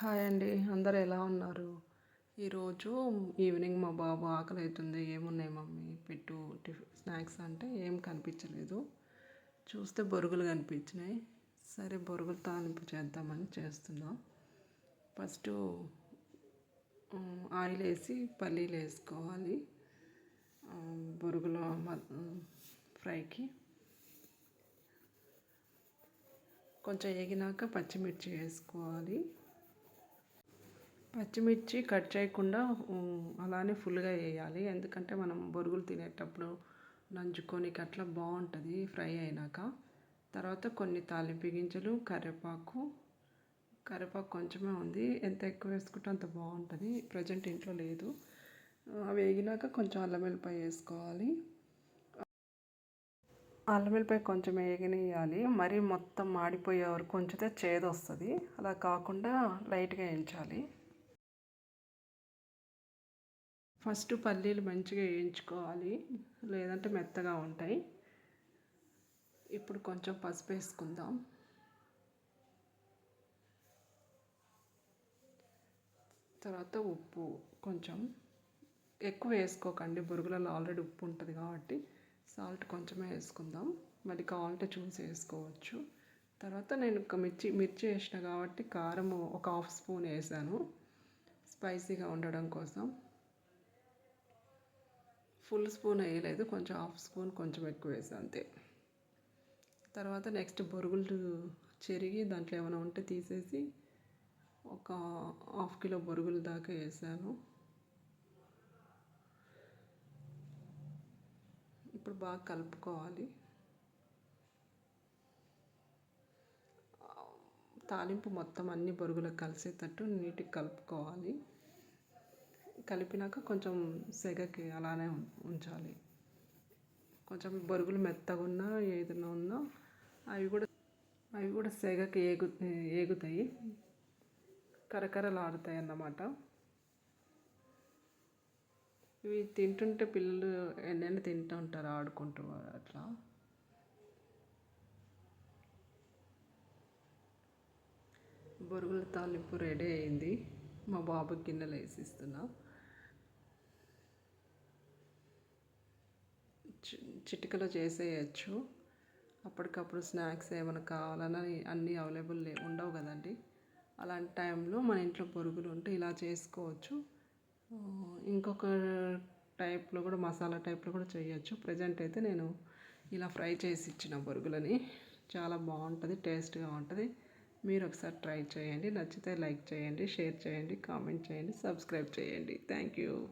Hi అండి. అందరు ఎలా ఉన్నారు? ఈరోజు ఈవినింగ్ మా బాబు ఆకలి అవుతుంది ఏమున్నాయి మమ్మీ? పెట్టు టిఫిన్ స్నాక్స్ అంటే ఏం కనిపించలేదు. చూస్తే బొరుగులు కనిపించినాయి. సరే బొరుగులు తాలింపు చేద్దామని చేస్తున్నాం. ఫస్ట్ ఆయిల్ వేసి పల్లీలు వేసుకోవాలి. బొరుగులో ఫ్రైకి. కొంచెం వేగినాక పచ్చిమిర్చి వేసుకోవాలి. పచ్చిమిర్చి కట్ చేయకుండా అలానే ఫుల్గా వేయాలి. ఎందుకంటే మనం బొరుగులు తినేటప్పుడు నంచుకొని అట్లా బాగుంటుంది ఫ్రై అయినాక. తర్వాత కొన్ని తాలింపు గింజలు కరివేపాకు. కరివేపాకు కొంచెమే ఉంది. ఎంత ఎక్కువ వేసుకుంటే అంత బాగుంటుంది ప్రజెంట్ ఇంట్లో లేదు. అవి వేగినాక కొంచెం అల్లం వెల్లిపాయ వేసుకోవాలి. అల్లం వెల్లిపాయ కొంచెం వేగనియాలి. మరీ మొత్తం మాడిపోయే వరకు ఉంచితే చేదు వస్తుంది అలా కాకుండా లైట్గా వేయించాలి. ఫస్ట్ పల్లీలు మంచిగా వేయించుకోవాలి. లేదంటే మెత్తగా ఉంటాయి. ఇప్పుడు కొంచెం పసుపు వేసుకుందాం. తర్వాత ఉప్పు కొంచెం ఎక్కువ వేసుకోకండి. బురుగులలో ఆల్రెడీ ఉప్పు ఉంటుంది కాబట్టి సాల్ట్ కొంచెమే వేసుకుందాం. మళ్ళీ కావాలంటే చూసి వేసుకోవచ్చు. తర్వాత నేను ఒక మిర్చి మిర్చి వేసిన కాబట్టి కారం ఒక హాఫ్ స్పూన్ వేసాను. స్పైసీగా ఉండడం కోసం. ఫుల్ స్పూన్ వేయలేదు కొంచెం హాఫ్ స్పూన్ కొంచెం ఎక్కువ వేసాను అంతే. తర్వాత నెక్స్ట్ బొరుగులు చెరిగి దాంట్లో ఏమైనా ఉంటే తీసేసి ఒక హాఫ్ కిలో బొరుగులు దాకా వేసాను. ఇప్పుడు బాగా కలుపుకోవాలి. తాలింపు మొత్తం అన్ని బొరుగులకు కలిసేటట్టు నీట్గా కలుపుకోవాలి. కలిపినాక కొంచెం సెగకి అలానే ఉంచాలి. కొంచెం బొరుగులు మెత్తగా ఉన్నా ఏదైనా ఉన్నా అవి కూడా అవి కూడా సెగకి ఏగు ఏగుతాయి. కరకరలాడుతాయి అన్నమాట. ఇవి తింటుంటే పిల్లలు ఎన్నైనా తింటూ ఉంటారు ఆడుకుంటూ అట్లా. బొరుగుల తాలింపు రెడీ అయింది. మా బాబు గిన్నెలు వేసిస్తున్నా. చిటికలో చేసేయచ్చు. అప్పటికప్పుడు స్నాక్స్ ఏమైనా కావాలన్నా అన్నీ అవైలబుల్ ఉండవు కదండి. అలాంటి టైంలో మన ఇంట్లో బొరుగులు ఉంటే ఇలా చేసుకోవచ్చు. ఇంకొక టైప్లో కూడా మసాలా టైప్లో కూడా చేయొచ్చు. ప్రజెంట్ అయితే నేను ఇలా ఫ్రై చేసి ఇచ్చిన బొరుగులని. చాలా బాగుంటుంది టేస్ట్గా ఉంటుంది. మీరు ఒకసారి ట్రై చేయండి. నచ్చితే లైక్ చేయండి షేర్ చేయండి కామెంట్ చేయండి సబ్స్క్రైబ్ చేయండి. Thank you.